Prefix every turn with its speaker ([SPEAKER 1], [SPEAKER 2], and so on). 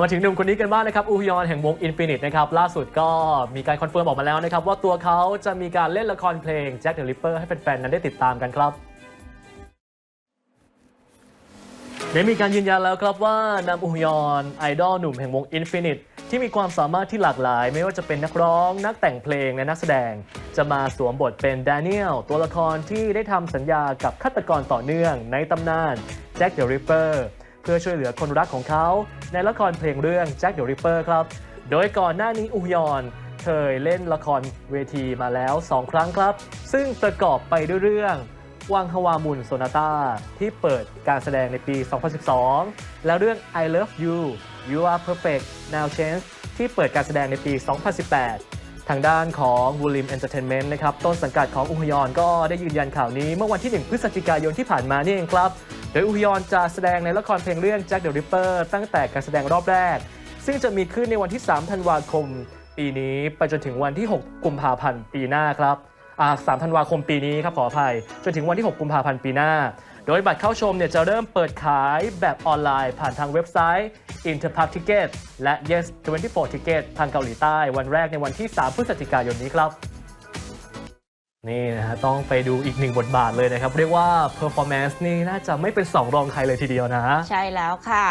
[SPEAKER 1] มาถึงหนุ่มคนนี้กันบ้างนะครับอูฮยอนแห่งวง Infinite นะครับล่าสุดก็มีการคอนเฟิร์มออกมาแล้วนะครับ ว่าตัวเขาจะมีการเล่นละครเพลง Jack the Ripper ให้แฟนๆนั้นได้ติดตามกันครับได้มีการยืนยันแล้วครับว่านำอูฮยอนไอดอลหนุ่มแห่งวง Infinite ที่มีความสามารถที่หลากหลาย ไม่ว่าจะเป็นนักร้อง นักแต่งเพลงและนักแสดง จะมาสวมบทเป็นแดเนียลตัวละครที่ได้ทำสัญญากับฆาตกรต่อเนื่องในตำนาน Jack the Ripper เพื่อช่วยเหลือคนรักของเขาในละครเพลงเรื่อง Jack the Ripper ครับ โดยก่อนหน้านี้อูยอนเคยเล่นละครเวทีมาแล้ว 2 ครั้งครับ ซึ่งประกอบไปด้วยเรื่องวังฮวามุนโซนาตาที่เปิดการแสดงในปี 2012 แล้วเรื่อง I Love You You Are Perfect Now Change ที่เปิดการแสดงในปี 2018 ทางด้านของ w o l i m Entertainment นะครับ ต้นสังกัดของอุฮยอนก็ได้ยืนยันข่าวนี้ เมื่อวันที่ 1 พฤศจิกายนที่ผ่านมานี่เองครับ ดยอุฮยอนจะแสดงในละครเพลงเรื่อง Jack the Ripper ตั้งแต่การแสดงรอบแรก ซึ่งจะมีขึ้นในวันที่ 3 ธันวาคม ปีนี้ไปจนถึงวันที่ 6 กุมภาพันธ์ปีหน้าครับอ่า3ธันวาคมปีนี้ครับขออภัย จนถึงวันที่ 6 กุมภาพันธ์ปีหน้า โดยบัตรเข้าชมเนี่ยจะเริ่มเปิดขายแบบออนไลน์ผ่านทางเว็บไซต์ Interpark Ticket และ Yes 24 Ticket ทางเกาหลีใต้ วันแรกในวันที่ 3 พฤศจิกายนนี้ครับ นี่นะฮะต้องไปดูอีกหนึ่งบทบาทเลยนะครับ เรียกว่า performance นี่น่าจะไม่เป็นสองรองใครเลยทีเดียวนะ
[SPEAKER 2] ใช่แล้วค่ะ